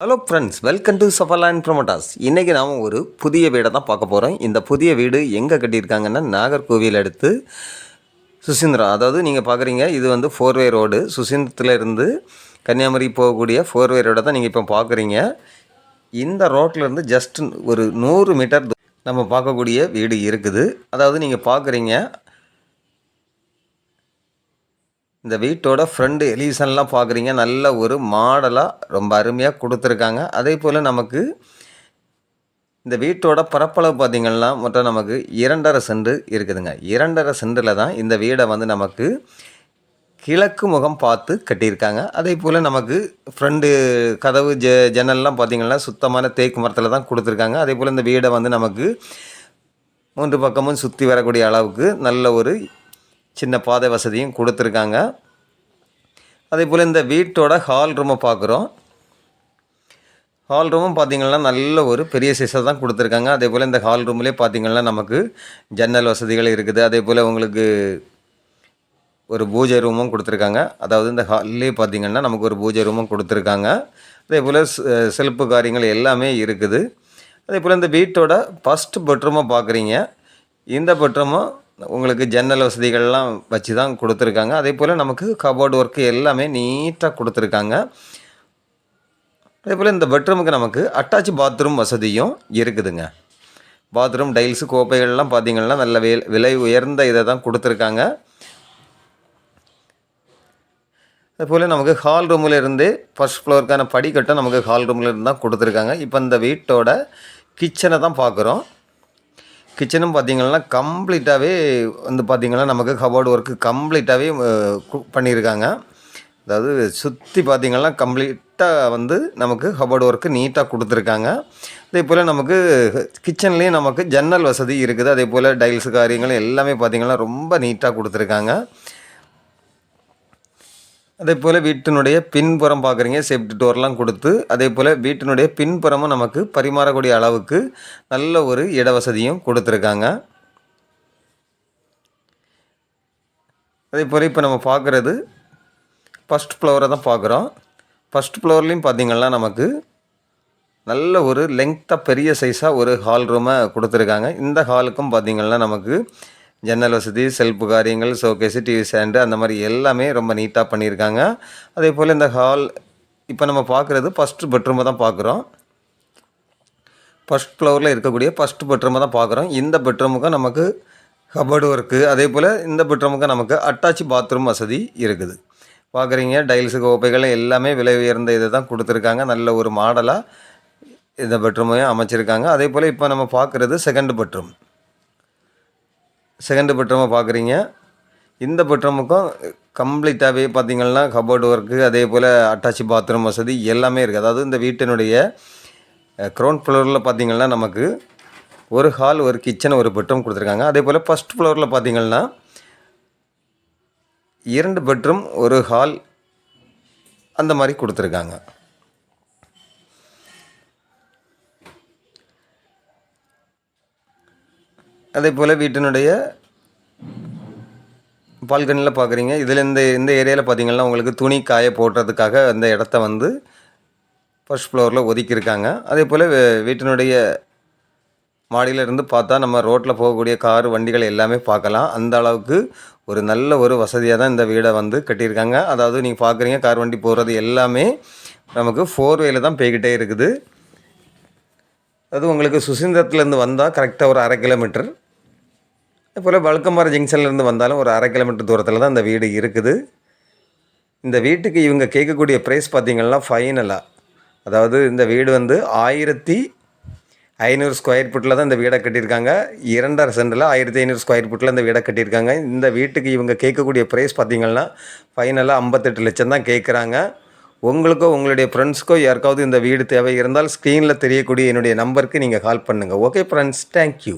Hello friends welcome to Safarland promoters இன்றைக்கி நாம் ஒரு புதிய வீடை தான் பார்க்க போகிறோம் இந்த புதிய வீடு எங்கே கட்டியிருக்காங்கன்னா நாகர்கோவில் அடுத்து சுசீந்திரம். அதாவது நீங்கள் பார்க்குறீங்க இது வந்து ஃபோர்வே ரோடு சுசீந்திரத்தில் இருந்து கன்னியாகுமரி போகக்கூடிய ஃபோர்வே ரோடை தான் நீங்கள் இப்போ பார்க்குறீங்க இந்த ரோட்லேருந்து ஜஸ்ட் ஒரு நூறு மீட்டர் நம்ம பார்க்கக்கூடிய வீடு இருக்குது. அதாவது நீங்கள் பார்க்குறீங்க இந்த வீட்டோட ஃப்ரண்ட் எலிசன்லாம் பார்க்குறீங்க நல்ல ஒரு மாடலாக ரொம்ப அருமையாக கொடுத்துருக்காங்க. அதே போல் நமக்கு இந்த வீட்டோட பரப்பளவு பார்த்திங்கன்னா மொத்தம் நமக்கு இரண்டரை சென்று இருக்குதுங்க. இரண்டரை சென்றில் தான் இந்த வீடை வந்து நமக்கு கிழக்கு முகம் பார்த்து கட்டியிருக்காங்க. அதே போல் நமக்கு ஃப்ரெண்டு கதவு ஜ ஜன்னல்லாம் பார்த்திங்கன்னா சுத்தமான தேக்கு மரத்தில் தான் கொடுத்துருக்காங்க. அதே போல் இந்த வீடை வந்து நமக்கு மூன்று பக்கமும் சுற்றி வரக்கூடிய அளவுக்கு நல்ல ஒரு சின்ன பாதை வசதியும் கொடுத்துருக்காங்க. அதே போல் இந்த வீட்டோட ஹால் ரூமை பார்க்குறோம் ஹால் ரூமும் பார்த்திங்கன்னா நல்ல ஒரு பெரிய சைஸாக தான் கொடுத்துருக்காங்க. அதே போல் இந்த ஹால் ரூம்லேயே பார்த்திங்கன்னா நமக்கு ஜன்னல் வசதிகள் இருக்குது. அதே போல் உங்களுக்கு ஒரு பூஜை ரூமும் கொடுத்துருக்காங்க. அதாவது இந்த ஹால்லே பார்த்திங்கன்னா நமக்கு ஒரு பூஜை ரூமும் கொடுத்துருக்காங்க. அதே போல் செல்ப்பு காரியங்கள் எல்லாமே இருக்குது. அதே போல் இந்த வீட்டோட ஃபஸ்ட்டு பெட்ரூமை பார்க்குறீங்க இந்த பெட்ரூமும் உங்களுக்கு ஜன்னல் வசதிகள்லாம் வச்சு தான் கொடுத்துருக்காங்க. அதே போல் நமக்கு கபோர்டு ஒர்க்கு எல்லாமே நீட்டாக கொடுத்துருக்காங்க. அதே போல் இந்த பெட்ரூமுக்கு நமக்கு அட்டாச் பாத்ரூம் வசதியும் இருக்குதுங்க. பாத்ரூம் டைல்ஸு கோப்பைகள்லாம் பார்த்திங்கன்னா நல்ல வே விலை உயர்ந்த இதை தான் கொடுத்துருக்காங்க அதுபோல் நமக்கு ஹால் ரூமில் இருந்து ஃபஸ்ட் ஃப்ளோருக்கான படிக்கட்டை நமக்கு ஹால் ரூமில் இருந்து தான் கொடுத்துருக்காங்க. இப்போ இந்த வீட்டோட கிச்சனை தான் பார்க்குறோம் கிச்சனும் பார்த்திங்கன்னா கம்ப்ளீட்டாகவே வந்து பார்த்திங்கன்னா நமக்கு கபோர்டு ஒர்க்கு கம்ப்ளீட்டாகவே பண்ணியிருக்காங்க. அதாவது சுற்றி பார்த்திங்கன்னா கம்ப்ளீட்டாக வந்து நமக்கு கபோர்டு ஒர்க்கு நீட்டாக கொடுத்துருக்காங்க. அதே போல் நமக்கு கிச்சன்லேயும் நமக்கு ஜன்னல் வசதி இருக்குது. அதே போல் டைல்ஸு காரியங்கள் எல்லாமே பார்த்திங்கன்னா ரொம்ப நீட்டாக கொடுத்துருக்காங்க. அதே போல் வீட்டினுடைய பின்புறம் பார்க்குறீங்க சேஃப்டி டோர்லாம் கொடுத்து அதே போல் வீட்டினுடைய பின்புறமும் நமக்கு பரிமாறக்கூடிய அளவுக்கு நல்ல ஒரு இட வசதியும் கொடுத்துருக்காங்க. அதே போல் இப்போ நம்ம பார்க்குறது ஃபஸ்ட் ஃப்ளோரை தான் பார்க்குறோம். ஃபஸ்ட் ஃப்ளோர்லேயும் பார்த்திங்கன்னா நமக்கு நல்ல ஒரு லெங்க்த்தாக பெரிய சைஸாக ஒரு ஹால் ரூமை கொடுத்துருக்காங்க. இந்த ஹாலுக்கும் பார்த்திங்கன்னா நமக்கு ஜன்னல் வசதி செல்ஃபு காரியங்கள் ஷோகேஸு டிவி ஸ்டாண்டு அந்த மாதிரி எல்லாமே ரொம்ப நீட்டாக பண்ணியிருக்காங்க. அதே போல் இந்த ஹால் இப்போ நம்ம பார்க்குறது ஃபஸ்ட்டு பெட்ரூமை தான் பார்க்குறோம். ஃபஸ்ட் ஃப்ளோரில் இருக்கக்கூடிய ஃபஸ்ட் பெட்ரூமை தான் பார்க்குறோம். இந்த பெட்ரூமுக்கும் நமக்கு கபோர்டு ஒர்க்கு அதே போல் இந்த பெட்ரூமுக்கும் நமக்கு அட்டாச் பாத்ரூம் வசதி இருக்குது. பார்க்குறீங்க டைல்ஸு கோப்பைகள் எல்லாமே விலை உயர்ந்த இதை தான் கொடுத்துருக்காங்க. நல்ல ஒரு மாடலாக இந்த பெட்ரூமையும் அமைச்சிருக்காங்க. அதே போல் இப்போ நம்ம பார்க்குறது செகண்ட் பெட்ரூம் செகண்டு பெட்ரூமை பார்க்குறீங்க. இந்த பெட்ரூமுக்கும் கம்ப்ளீட்டாகவே பார்த்திங்கன்னா கபோர்டு ஒர்க்கு அதே போல் அட்டாச் பாத்ரூம் வசதி எல்லாமே இருக்குது அதாவது இந்த வீட்டினுடைய க்ரௌண்ட் ஃப்ளோரில் பார்த்திங்கன்னா நமக்கு ஒரு ஹால் ஒரு கிச்சன் ஒரு பெட்ரூம் கொடுத்துருக்காங்க. அதே போல் ஃபஸ்ட் ஃப்ளோரில் பார்த்திங்கன்னா இரண்டு பெட்ரூம் ஒரு ஹால் அந்த மாதிரி கொடுத்துருக்காங்க. அதே போல் வீட்டினுடைய பால்கனியில் பார்க்குறீங்க இதில் இந்த இந்த ஏரியாவில் பார்த்தீங்கன்னா உங்களுக்கு துணி காய போடுறதுக்காக அந்த இடத்த வந்து ஃபர்ஸ்ட் ஃப்ளோரில் ஒதுக்கியிருக்காங்க. அதே போல் வீட்டினுடைய மாடியிலிருந்து பார்த்தா நம்ம ரோட்டில் போகக்கூடிய கார் வண்டிகள் எல்லாமே பார்க்கலாம். அந்த அளவுக்கு ஒரு நல்ல ஒரு வசதியாக தான் இந்த வீடை வந்து கட்டியிருக்காங்க. அதாவது நீங்கள் பார்க்குறீங்க கார் வண்டி போகிறது எல்லாமே நமக்கு ஃபோர் வேல தான் போய்கிட்டே இருக்குது. அது உங்களுக்கு சுசீந்திரத்துலேருந்து வந்தால் கரெக்டாக ஒரு அரை கிலோமீட்டர் போல் வழுக்கம்பாறை ஜங்ஷன்லேருந்து வந்தாலும் ஒரு அரை கிலோமீட்டர் தூரத்தில் தான் இந்த வீடு இருக்குது. இந்த வீட்டுக்கு இவங்க கேட்கக்கூடிய ப்ரைஸ் பார்த்திங்கன்னா ஃபைனலாக அதாவது இந்த வீடு வந்து ஆயிரத்தி ஐநூறு ஸ்கொயர் ஃபீட்டில் தான் இந்த வீடை கட்டியிருக்காங்க. இரண்டரை சென்டில் ஆயிரத்தி ஐநூறு ஸ்கொயர் ஃபீட்டில் இந்த வீடை கட்டியிருக்காங்க. இந்த வீட்டுக்கு இவங்க கேட்கக்கூடிய ப்ரைஸ் பார்த்திங்கன்னா ஃபைனலாக ஐம்பத்தெட்டு லட்சம் தான் கேட்குறாங்க. உங்களுக்கோ உங்களுடைய ஃப்ரெண்ட்ஸ்க்கோ யாருக்காவது இந்த வீடு தேவை இருந்தால் ஸ்க்ரீனில் தெரியக்கூடிய என்னுடைய நம்பருக்கு நீங்கள் கால் பண்ணுங்கள் ஓகே ஃப்ரெண்ட்ஸ் தேங்க்யூ